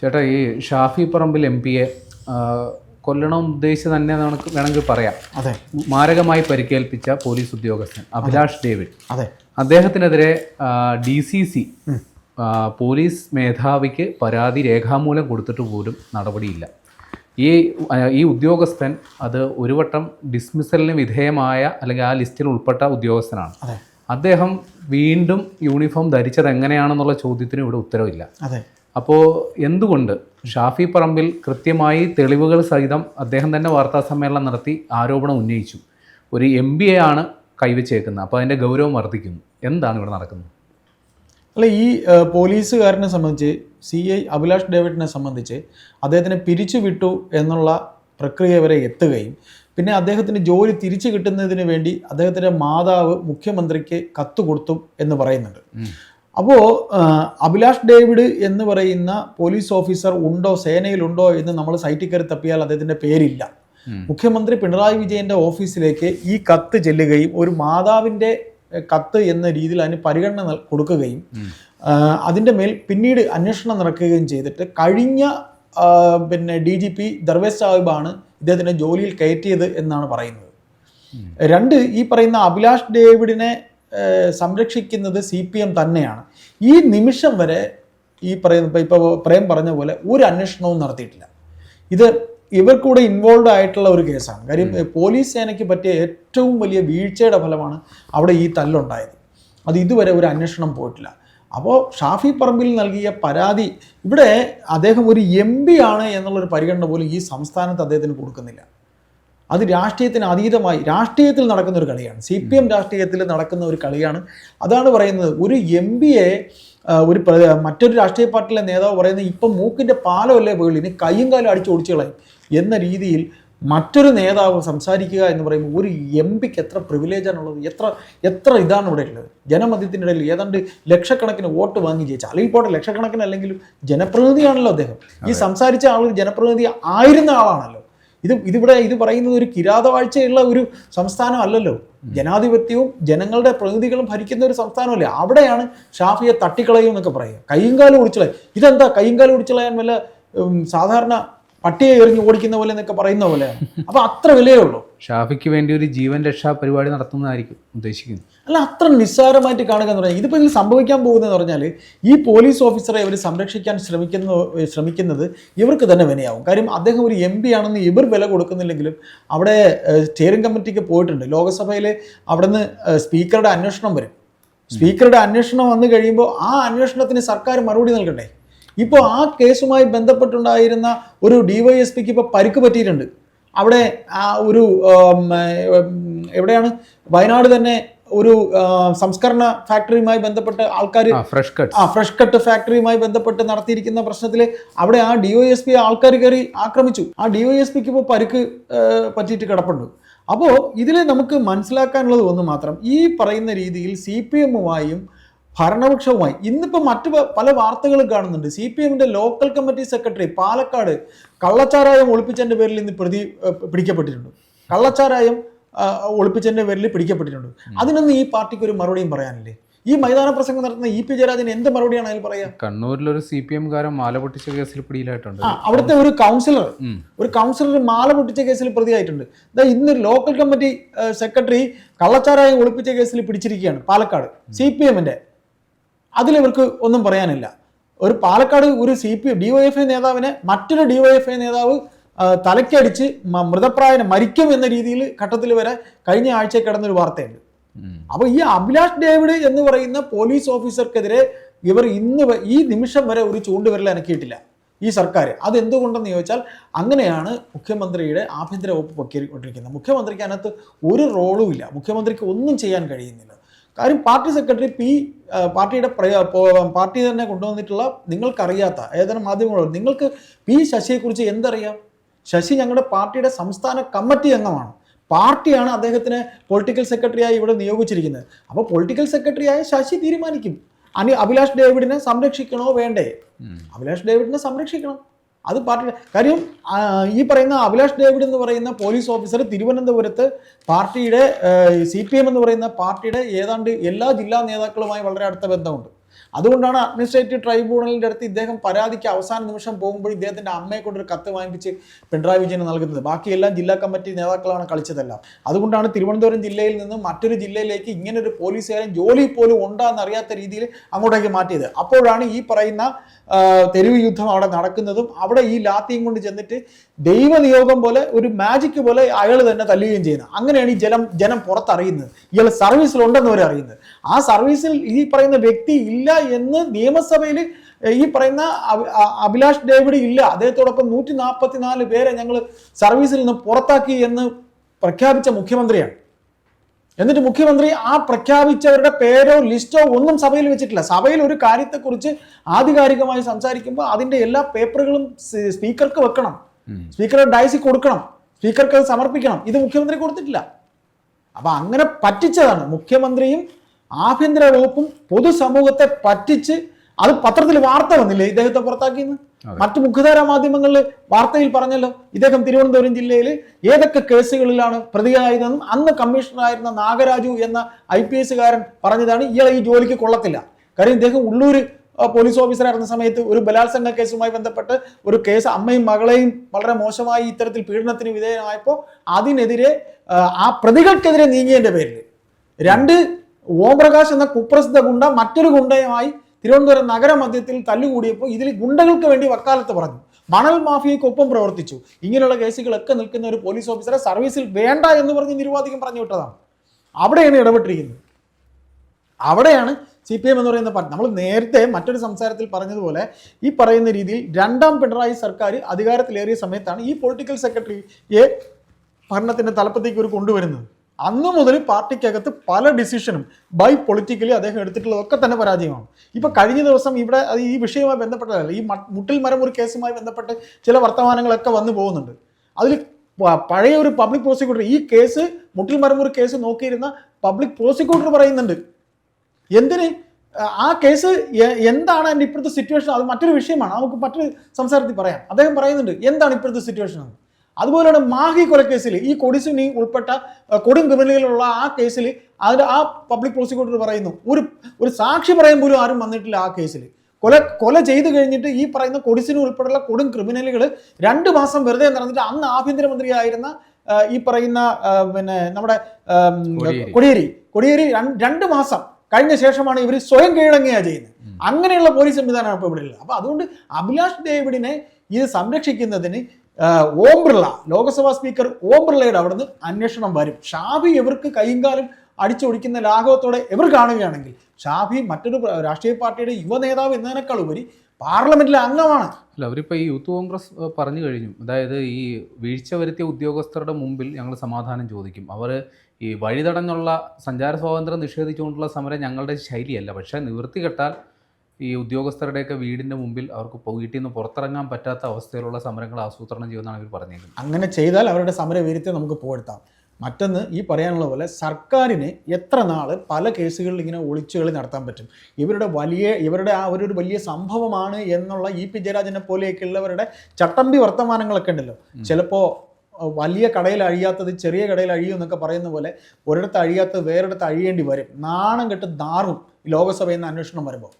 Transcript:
ചേട്ടാ ഈ ഷാഫി പറമ്പിൽ എം പിയെ കൊല്ലണം ഉദ്ദേശിച്ച് തന്നെ നമുക്ക് വേണമെങ്കിൽ പറയാം. അതെ. മാരകമായി പരിക്കേൽപ്പിച്ച പോലീസ് ഉദ്യോഗസ്ഥൻ അഭിലാഷ് ഡേവിഡ്. അതെ. അദ്ദേഹത്തിനെതിരെ ഡി സി സി പോലീസ് മേധാവിക്ക് പരാതി രേഖാമൂലം കൊടുത്തിട്ട് പോലും നടപടിയില്ല. ഈ ഈ ഉദ്യോഗസ്ഥൻ അത് ഒരു വട്ടം ഡിസ്മിസലിന് വിധേയമായ അല്ലെങ്കിൽ ആ ലിസ്റ്റിൽ ഉൾപ്പെട്ട ഉദ്യോഗസ്ഥനാണ്. അതെ. അദ്ദേഹം വീണ്ടും യൂണിഫോം ധരിച്ചത് എങ്ങനെയാണെന്നുള്ള ചോദ്യത്തിന് ഇവിടെ ഉത്തരവില്ല. അതെ. അപ്പോൾ എന്തുകൊണ്ട് ഷാഫി പറമ്പിൽ കൃത്യമായി തെളിവുകൾ സഹിതം അദ്ദേഹം തന്നെ വാർത്താ സമ്മേളനം നടത്തി ആരോപണം ഉന്നയിച്ചു? ഒരു എം ബി എ ആണ് കൈവച്ചേക്കുന്നത്. അപ്പോൾ അതിന്റെ ഗൗരവം വർദ്ധിക്കുന്നു. എന്താണ് ഇവിടെ നടക്കുന്നത്? അല്ല ഈ പോലീസുകാരനെ സംബന്ധിച്ച് സി ഐ അഭിലാഷ് ഡേവിഡിനെ സംബന്ധിച്ച് അദ്ദേഹത്തിനെ പിരിച്ചു വിട്ടു എന്നുള്ള പ്രക്രിയ വരെ എത്തുകയും പിന്നെ അദ്ദേഹത്തിന് ജോലി തിരിച്ചു കിട്ടുന്നതിന് വേണ്ടി അദ്ദേഹത്തിന്റെ മാതാവ് മുഖ്യമന്ത്രിക്ക് കത്ത് കൊടുത്തു എന്ന് പറയുന്നുണ്ട്. അപ്പോൾ അഭിലാഷ് ഡേവിഡ് എന്ന് പറയുന്ന പോലീസ് ഓഫീസർ ഉണ്ടോ സേനയിലുണ്ടോ എന്ന് നമ്മൾ സൈറ്റിൽ കയറി തപ്പിയാൽ അദ്ദേഹത്തിന്റെ പേരില്ല. മുഖ്യമന്ത്രി പിണറായി വിജയന്റെ ഓഫീസിലേക്ക് ഈ കത്ത് ചെല്ലുകയും ഒരു മാതാവിന്റെ കത്ത് എന്ന രീതിയിൽ അതിന് പരിഗണന കൊടുക്കുകയും. അതിന്റെ മേൽ പിന്നീട് അന്വേഷണം നടക്കുകയും ചെയ്തിട്ട് കഴിഞ്ഞ പിന്നെ ഡി ജി പി ദർവേസ് സാഹിബാണ് ഇദ്ദേഹത്തിനെ ജോലിയിൽ കയറ്റിയത് എന്നാണ് പറയുന്നത്. രണ്ട് ഈ പറയുന്ന അഭിലാഷ് ഡേവിഡിനെ സംരക്ഷിക്കുന്നത് സി പി എം തന്നെയാണ്. ഈ നിമിഷം വരെ ഈ പറയുന്ന ഇപ്പോൾ പ്രേം പറഞ്ഞ പോലെ ഒരു അന്വേഷണവും നടത്തിയിട്ടില്ല. ഇത് ഇവർക്കൂടെ ഇൻവോൾവ് ആയിട്ടുള്ള ഒരു കേസാണ്. കാര്യം പോലീസ് സേനയ്ക്ക് പറ്റിയ ഏറ്റവും വലിയ വീഴ്ചയുടെ ഫലമാണ് അവിടെ ഈ തല്ലുണ്ടായത്. അത് ഇതുവരെ ഒരു അന്വേഷണം പോയിട്ടില്ല. അപ്പോൾ ഷാഫി പറമ്പിൽ നൽകിയ പരാതി ഇവിടെ അദ്ദേഹം ഒരു എം പി ആണ് എന്നുള്ളൊരു പരിഗണന പോലും ഈ സംസ്ഥാനത്ത് അദ്ദേഹത്തിന് കൊടുക്കുന്നില്ല. അത് രാഷ്ട്രീയത്തിന് അതീതമായി രാഷ്ട്രീയത്തിൽ നടക്കുന്ന ഒരു കളിയാണ്. സി പി എം രാഷ്ട്രീയത്തിൽ നടക്കുന്ന ഒരു കളിയാണ്. അതാണ് പറയുന്നത് ഒരു എം പിയെ ഒരു മറ്റൊരു രാഷ്ട്രീയ പാർട്ടിയിലെ നേതാവ് പറയുന്നത് ഇപ്പം മൂക്കിന്റെ പാലമല്ലേ വീളി ഇനി കയ്യും കാലും അടിച്ച് ഓടിച്ചു കളയും എന്ന രീതിയിൽ മറ്റൊരു നേതാവ് സംസാരിക്കുക എന്ന് പറയുമ്പോൾ ഒരു എം പിക്ക് എത്ര പ്രിവിലേജാണുള്ളത് എത്ര എത്ര ഇതാണ് ഇവിടെ ഉള്ളത്? ഇടയിൽ ഏതാണ്ട് ലക്ഷക്കണക്കിന് വോട്ട് വാങ്ങി ജയിച്ച അല്ലെങ്കിൽ പോട്ടെ ലക്ഷക്കണക്കിന് അല്ലെങ്കിലും ജനപ്രതിനിധിയാണല്ലോ അദ്ദേഹം. ഈ സംസാരിച്ച ആൾ ജനപ്രതിനിധി ആയിരുന്ന ആളാണല്ലോ. ഇത് ഇതിവിടെ ഇത് പറയുന്നത് ഒരു കിരാതവാഴ്ചയുള്ള ഒരു സംസ്ഥാനം അല്ലല്ലോ. ജനാധിപത്യവും ജനങ്ങളുടെ പ്രതിനിധികളും ഭരിക്കുന്ന ഒരു സംസ്ഥാനമല്ലേ? അവിടെയാണ് ഷാഫിയെ തട്ടിക്കളയും എന്നൊക്കെ പറയുക. കയ്യും കാലം ഒടിച്ചളയും ഇതെന്താ? കയ്യും കാലം ഒടിച്ചളയാൻ വല്ല സാധാരണ പട്ടിയെ എറിഞ്ഞ് ഓടിക്കുന്ന പോലെ എന്നൊക്കെ പറയുന്ന പോലെ. അപ്പൊ അത്ര വിലയേ ഉള്ളൂ ഷാഫിക്ക് വേണ്ടി ഒരു ജീവൻ രക്ഷാ പരിപാടി നടത്തുന്നതായിരിക്കും ഉദ്ദേശിക്കുന്നത്. അല്ല അത്ര നിസ്സാരമായിട്ട് കാണുക എന്ന് പറഞ്ഞാൽ ഇതിപ്പോൾ ഇതിൽ സംഭവിക്കാൻ പോകുന്നതെന്ന് പറഞ്ഞാൽ ഈ പോലീസ് ഓഫീസറെ ഇവർ സംരക്ഷിക്കാൻ ശ്രമിക്കുന്ന ശ്രമിക്കുന്നത് ഇവർക്ക് തന്നെ വിനയാവും. കാര്യം അദ്ദേഹം ഒരു എം പി ആണെന്ന് ഇവർ വില കൊടുക്കുന്നില്ലെങ്കിലും അവിടെ സ്റ്റിയറിംഗ് കമ്മിറ്റിക്ക് പോയിട്ടുണ്ട്. ലോകസഭയിൽ അവിടെ നിന്ന് സ്പീക്കറുടെ അന്വേഷണം വരും. സ്പീക്കറുടെ അന്വേഷണം വന്നു കഴിയുമ്പോൾ ആ അന്വേഷണത്തിന് സർക്കാർ മറുപടി നൽകണ്ടേ? ഇപ്പോൾ ആ കേസുമായി ബന്ധപ്പെട്ടുണ്ടായിരുന്ന ഒരു ഡിവൈഎസ്പിക്ക് ഇപ്പോൾ പരിക്ക് പറ്റിയിട്ടുണ്ട്. അവിടെ ആ ഒരു എവിടെയാണ്? വയനാട് തന്നെ ഒരു സംസ്കരണ ഫാക്ടറിയുമായി ബന്ധപ്പെട്ട് ആൾക്കാർ ഫ്രഷ് കട്ട് ആ ഫ്രഷ് കട്ട് ഫാക്ടറിയുമായി ബന്ധപ്പെട്ട് നടത്തിയിരിക്കുന്ന പ്രശ്നത്തിൽ അവിടെ ആ ഡി ഒ എസ് പി ആൾക്കാർ കയറി ആക്രമിച്ചു. ആ ഡി ഒ എസ് പിക്ക് ഇപ്പോൾ പരിക്ക് പറ്റിയിട്ട് കിടപ്പുണ്ട്. അപ്പോൾ ഇതിൽ നമുക്ക് മനസ്സിലാക്കാനുള്ളത് ഒന്ന് മാത്രം ഈ പറയുന്ന രീതിയിൽ സി പി എമ്മുമായും ഭരണപക്ഷവുമായി. ഇന്നിപ്പോൾ മറ്റു പല വാർത്തകളും കാണുന്നുണ്ട്. സി പി എമ്മിന്റെ ലോക്കൽ കമ്മിറ്റി സെക്രട്ടറി പാലക്കാട് കള്ളച്ചാരായം ഒളിപ്പിച്ചതിന്റെ പേരിൽ ഇന്ന് പ്രതി പിടിക്കപ്പെട്ടിട്ടുണ്ട്. കള്ളച്ചാരായം ഒളിപ്പിച്ചതിന്റെ പേരിൽ പിടിക്കപ്പെട്ടിട്ടുണ്ട്. അതിനൊന്നും ഈ പാർട്ടിക്ക് ഒരു മറുപടിയും പറയാനില്ലേ? ഈ മൈതാന പ്രസംഗം നടത്തുന്ന ഇ പി ജയരാജന് എന്ത് മറുപടിയാണ് അതിൽ പറയുക കണ്ണൂരിലൊരു സി പി എംകാരൻ മാല പൊട്ടിച്ച കേസിൽ പിടിയിലായിട്ടുണ്ട്. അവിടുത്തെ ഒരു കൗൺസിലർ ഒരു കൗൺസിലർ മാല പൊട്ടിച്ച കേസിൽ പ്രതിയായിട്ടുണ്ട്. ഇന്ന് ലോക്കൽ കമ്മിറ്റി സെക്രട്ടറി കള്ളച്ചാരായം ഒളിപ്പിച്ച കേസിൽ പിടിച്ചിരിക്കുകയാണ് പാലക്കാട്. സി പി എമ്മിന്റെ. അതിലിവർക്ക് ഒന്നും പറയാനില്ല. ഒരു പാലക്കാട് ഒരു C P D Y F I നേതാവിനെ മറ്റൊരു ഡി വൈ എഫ് ഐ നേതാവ് തലയ്ക്കടിച്ച് തലക്കടിച്ച് മൃതപ്രായനെ മരിക്കും എന്ന രീതിയിൽ ഘട്ടത്തിൽ വരെ കഴിഞ്ഞ ആഴ്ച കിടന്നൊരു വാർത്തയുണ്ട്. അപ്പോൾ ഈ അഭിലാഷ് ഡേവിഡ് എന്ന് പറയുന്ന പോലീസ് ഓഫീസർക്കെതിരെ ഇവർ ഇന്ന് ഈ നിമിഷം വരെ ഒരു ചൂണ്ടുവിരൽ അനക്കിയിട്ടില്ല ഈ സർക്കാർ അതെന്തുകൊണ്ടെന്ന് ചോദിച്ചാൽ അങ്ങനെയാണ് മുഖ്യമന്ത്രിയുടെ ആഭ്യന്തര വകുപ്പ് പൊക്കിക്കൊണ്ടിരിക്കുന്നത്. മുഖ്യമന്ത്രിക്ക് അതിനകത്ത് ഒരു റോളും ഇല്ല. മുഖ്യമന്ത്രിക്ക് ഒന്നും ചെയ്യാൻ കഴിയുന്നില്ല. കാര്യം പാർട്ടി സെക്രട്ടറി പി പാർട്ടിയുടെ പാർട്ടി തന്നെ കൊണ്ടുവന്നിട്ടുള്ള നിങ്ങൾക്കറിയാത്ത ഏതെങ്കിലും മാധ്യമങ്ങളോ നിങ്ങൾക്ക് പി ശശിയെക്കുറിച്ച് എന്തറിയാം? ശശി ഞങ്ങളുടെ പാർട്ടിയുടെ സംസ്ഥാന കമ്മിറ്റി അംഗമാണ്. പാർട്ടിയാണ് അദ്ദേഹത്തിന് പൊളിറ്റിക്കൽ സെക്രട്ടറിയായി ഇവിടെ നിയോഗിച്ചിരിക്കുന്നത്. അപ്പോൾ പൊളിറ്റിക്കൽ സെക്രട്ടറിയായ ശശി തീരുമാനിക്കും. അനി അഭിലാഷ് ഡേവിഡിനെ സംരക്ഷിക്കണോ വേണ്ടേ? അഭിലാഷ് ഡേവിഡിനെ സംരക്ഷിക്കണം. അത് പാർട്ടി കാര്യം ഈ പറയുന്ന അഭിലാഷ് ഡേവിഡ് എന്ന് പറയുന്ന പോലീസ് ഓഫീസർ തിരുവനന്തപുരത്ത് പാർട്ടിയുടെ സി പി എം എന്ന് പറയുന്ന പാർട്ടിയുടെ ഏതാണ്ട് എല്ലാ ജില്ലാ നേതാക്കളുമായി വളരെ അടുത്ത ബന്ധമുണ്ട്. അതുകൊണ്ടാണ് അഡ്മിനിസ്ട്രേറ്റീവ് ട്രൈബ്യൂണലിന്റെ അടുത്ത് ഇദ്ദേഹം പരാതിക്ക് അവസാന നിമിഷം പോകുമ്പോൾ ഇദ്ദേഹത്തിന്റെ അമ്മയെ കൊണ്ടൊരു കത്ത് വാങ്ങിപ്പിച്ച് പിണറായി വിജയന് നൽകുന്നത്. ബാക്കിയെല്ലാം ജില്ലാ കമ്മിറ്റി നേതാക്കളാണ് കളിച്ചതെല്ലാം. അതുകൊണ്ടാണ് തിരുവനന്തപുരം ജില്ലയിൽ നിന്ന് മറ്റൊരു ജില്ലയിലേക്ക് ഇങ്ങനെ ഒരു പോലീസുകാരൻ ജോലി പോലും ഉണ്ടാന്ന് അറിയാത്ത രീതിയിൽ അങ്ങോട്ടേക്ക് മാറ്റിയത്. അപ്പോഴാണ് ഈ പറയുന്ന തെരുവ് യുദ്ധം അവിടെ നടക്കുന്നതും അവിടെ ഈ ലാത്തിയും കൊണ്ട് ചെന്നിട്ട് ദൈവനിയോഗം പോലെ ഒരു മാജിക് പോലെ അയാൾ തന്നെ തല്ലുകയും ചെയ്യുന്നത്. അങ്ങനെയാണ് ഈ ജലം ജനം പുറത്തറിയുന്നത്. ഇയാൾ സർവീസിലുണ്ടെന്ന് വരെ അറിയുന്നത് ആ സർവീസിൽ ഈ പറയുന്ന വ്യക്തി ഇല്ല എന്ന് നിയമസഭയിൽ ഈ പറയുന്ന അഭിലാഷ് ഡേവിഡ് ഇല്ല. അദ്ദേഹത്തോടൊപ്പം നൂറ്റി നാൽപ്പത്തിനാല് പേരെ ഞങ്ങൾ സർവീസിൽ നിന്ന് പുറത്താക്കി എന്ന് പ്രഖ്യാപിച്ച മുഖ്യമന്ത്രിയാണ്. എന്നിട്ട് മുഖ്യമന്ത്രി ആ പ്രഖ്യാപിച്ചവരുടെ പേരോ ലിസ്റ്റോ ഒന്നും സഭയിൽ വെച്ചിട്ടില്ല. സഭയിൽ ഒരു കാര്യത്തെക്കുറിച്ച് ആധികാരികമായി സംസാരിക്കുമ്പോൾ അതിന്റെ എല്ലാ പേപ്പറുകളും സ്പീക്കർക്ക് വെക്കണം. സ്പീക്കറുടെ ഡയസി കൊടുക്കണം. സ്പീക്കർക്ക് അത് സമർപ്പിക്കണം. ഇത് മുഖ്യമന്ത്രി കൊടുത്തിട്ടില്ല. അപ്പൊ അങ്ങനെ പറ്റിച്ചതാണ്. മുഖ്യമന്ത്രിയും ആഭ്യന്തര വകുപ്പും പൊതുസമൂഹത്തെ പറ്റിച്ച് അത് പത്രത്തിൽ വാർത്ത വന്നില്ലേ ഇദ്ദേഹത്തെ പുറത്താക്കിയെന്ന്? മറ്റു മുഖ്യധാരാ മാധ്യമങ്ങളിൽ വാർത്തയിൽ പറഞ്ഞല്ലോ. ഇദ്ദേഹം തിരുവനന്തപുരം ജില്ലയിൽ ഏതൊക്കെ കേസുകളിലാണ് പ്രതിയായതെന്നും അന്ന് കമ്മീഷണറായിരുന്ന നാഗരാജു എന്ന ഐ പി എസുകാരൻ പറഞ്ഞതാണ് ഇയാളെ ഈ ജോലിക്ക് കൊള്ളത്തില്ല. കാര്യം ഇദ്ദേഹം ഉള്ളൂർ പോലീസ് ഓഫീസറായിരുന്ന സമയത്ത് ഒരു ബലാത്സംഗ കേസുമായി ബന്ധപ്പെട്ട് ഒരു കേസ് അമ്മയും മകളെയും വളരെ മോശമായി ഇത്തരത്തിൽ പീഡനത്തിന് വിധേയമായപ്പോൾ അതിനെതിരെ ആ, പ്രതികൾക്കെതിരെ നീങ്ങിയതിന്റെ പേരിൽ രണ്ട് ഓംപ്രകാശ് എന്ന കുപ്രസിദ്ധ ഗുണ്ട മറ്റൊരു ഗുണ്ടയുമായി തിരുവനന്തപുരം നഗരമധ്യത്തിൽ തല്ലുകൂടിയപ്പോൾ ഇതിൽ ഗുണ്ടകൾക്ക് വേണ്ടി വക്കാലത്ത് പറഞ്ഞു. മണൽ മാഫിയയ്ക്കൊപ്പം പ്രവർത്തിച്ചു. ഇങ്ങനെയുള്ള കേസുകളൊക്കെ നിൽക്കുന്ന ഒരു പോലീസ് ഓഫീസറെ സർവീസിൽ വേണ്ട എന്ന് പറഞ്ഞ് നിരുവാധികം പറഞ്ഞു വിട്ടതാണ്. അവിടെയാണ് ഇടപെട്ടിരിക്കുന്നത്. അവിടെയാണ് സി പി എം എന്ന് പറയുന്ന പാർട്ടി നമ്മൾ നേരത്തെ മറ്റൊരു സംസാരത്തിൽ പറഞ്ഞതുപോലെ ഈ പറയുന്ന രീതിയിൽ രണ്ടാം പിണറായി സർക്കാർ അധികാരത്തിലേറിയ സമയത്താണ് ഈ പൊളിറ്റിക്കൽ സെക്രട്ടറിയെ ഭരണത്തിന്റെ തലപ്പത്തേക്ക് ഒരു കൊണ്ടുവരുന്നത്. അന്നു മുതൽ പാർട്ടിക്കകത്ത് പല ഡിസിഷനും ബൈ പൊളിറ്റിക്കലി അദ്ദേഹം എടുത്തിട്ടുള്ളതൊക്കെ തന്നെ പരാജയമാണ്. ഇപ്പൊ കഴിഞ്ഞ ദിവസം ഇവിടെ അത് ഈ വിഷയവുമായി ബന്ധപ്പെട്ടതല്ല ഈ മുട്ടിൽ മരം ഒരു കേസുമായി ബന്ധപ്പെട്ട് ചില വർത്തമാനങ്ങളൊക്കെ വന്നു പോകുന്നുണ്ട്. അതിൽ പഴയ ഒരു പബ്ലിക് പ്രോസിക്യൂട്ടർ ഈ കേസ് മുട്ടിൽ മരമൂർ കേസ് നോക്കിയിരുന്ന പബ്ലിക് പ്രോസിക്യൂട്ടർ പറയുന്നുണ്ട്. എന്തിന്? ആ കേസ് എന്താണ് എന്റെ ഇപ്പോഴത്തെ സിറ്റുവേഷൻ അത് മറ്റൊരു വിഷയമാണ്. നമുക്ക് മറ്റൊരു സംസാരത്തിൽ പറയാം. അദ്ദേഹം പറയുന്നുണ്ട് എന്താണ് ഇപ്പോഴത്തെ സിറ്റുവേഷൻ എന്ന്? അതുപോലെയാണ് മാഹി കൊലക്കേസിൽ ഈ കൊടിസുനി ഉൾപ്പെട്ട കൊടും ക്രിമിനലുകളുള്ള ആ കേസിൽ അതിന്റെ ആ പബ്ലിക് പ്രോസിക്യൂട്ടർ പറയുന്നു. ഒരു ഒരു സാക്ഷി പറയാൻ പോലും ആരും വന്നിട്ടില്ല ആ കേസിൽ. കൊല കൊല ചെയ്തു കഴിഞ്ഞിട്ട് ഈ പറയുന്ന കൊടിസിന് ഉൾപ്പെടെയുള്ള കൊടും ക്രിമിനലുകൾ രണ്ട് മാസം വെറുതെ നടന്നിട്ട് അന്ന് ആഭ്യന്തരമന്ത്രിയായിരുന്ന ഈ പറയുന്ന പിന്നെ നമ്മുടെ കൊടിയേരി. കൊടിയേരി. രണ്ട് മാസം കഴിഞ്ഞ ശേഷമാണ് ഇവർ സ്വയം കീഴടങ്ങുകയാണ് ചെയ്യുന്നത്. അങ്ങനെയുള്ള പോലീസ് സംവിധാനമാണ് ഇപ്പോൾ ഇവിടെ ഉള്ളത് അപ്പൊ അതുകൊണ്ട് അഭിലാഷ് ഡേവിഡിനെ ഇത് സംരക്ഷിക്കുന്നതിന് ഓം ബിർള ലോക്സഭാ സ്പീക്കർ ഓം ബിർളയുടെ അവിടുന്ന് അന്വേഷണം വരും. ഷാഫി എവർക്ക് കൈയും കാലും അടിച്ചൊടിക്കുന്ന ലാഘവത്തോടെ എവർ കാണുകയാണെങ്കിൽ ഷാഫി മറ്റൊരു രാഷ്ട്രീയ പാർട്ടിയുടെ യുവ നേതാവ് എന്നതിനേക്കാൾ ഉപരി പാർലമെന്റിലെ അംഗമാണ്. അല്ല അവരിപ്പോൾ ഈ യൂത്ത് കോൺഗ്രസ് പറഞ്ഞു കഴിഞ്ഞു. അതായത് ഈ വീഴ്ച വരുത്തിയ ഉദ്യോഗസ്ഥരുടെ മുമ്പിൽ ഞങ്ങൾ സമാധാനം ചോദിക്കും. അവർ ഈ വഴിതടഞ്ഞുള്ള സഞ്ചാര സ്വാതന്ത്ര്യം നിഷേധിച്ചുകൊണ്ടുള്ള സമരം ഞങ്ങളുടെ ശൈലിയല്ല. പക്ഷേ നിവൃത്തി കെട്ടാൽ ഈ ഉദ്യോഗസ്ഥരുടെയൊക്കെ വീടിന്റെ മുമ്പിൽ അവർക്ക് വീട്ടിൽ നിന്ന് പുറത്തിറങ്ങാൻ പറ്റാത്ത അവസ്ഥയിലുള്ള സമരങ്ങൾ ആസൂത്രണം ചെയ്യുമെന്നാണ് ഇവർ പറഞ്ഞേക്കുന്നത് അങ്ങനെ ചെയ്താൽ അവരുടെ സമരവീര്യത്തെ നമുക്ക് പോഴ്ത്താം മറ്റൊന്ന് ഈ പറയാനുള്ള പോലെ സർക്കാരിന് എത്ര നാൾ പല കേസുകളിൽ ഇങ്ങനെ ഒളിച്ചുകളി നടത്താൻ പറ്റും? ഇവരുടെ വലിയ ഇവരുടെ ആ ഒരു വലിയ സംഭവമാണ് എന്നുള്ള ഇ പി ജയരാജനെ പോലെയൊക്കെയുള്ളവരുടെ ചട്ടമ്പി വർത്തമാനങ്ങളൊക്കെ ഉണ്ടല്ലോ. ചിലപ്പോൾ വലിയ കടയിൽ അഴിയാത്തത് ചെറിയ കടയിൽ അഴിയും എന്നൊക്കെ പറയുന്ന പോലെ ഒരിടത്ത് അഴിയാത്തത് വേറൊരിടത്ത് അഴിയേണ്ടി വരും. നാണം കെട്ട് നാറും ഈ ലോകസഭയിൽ നിന്ന് അന്വേഷണം വരുമ്പോൾ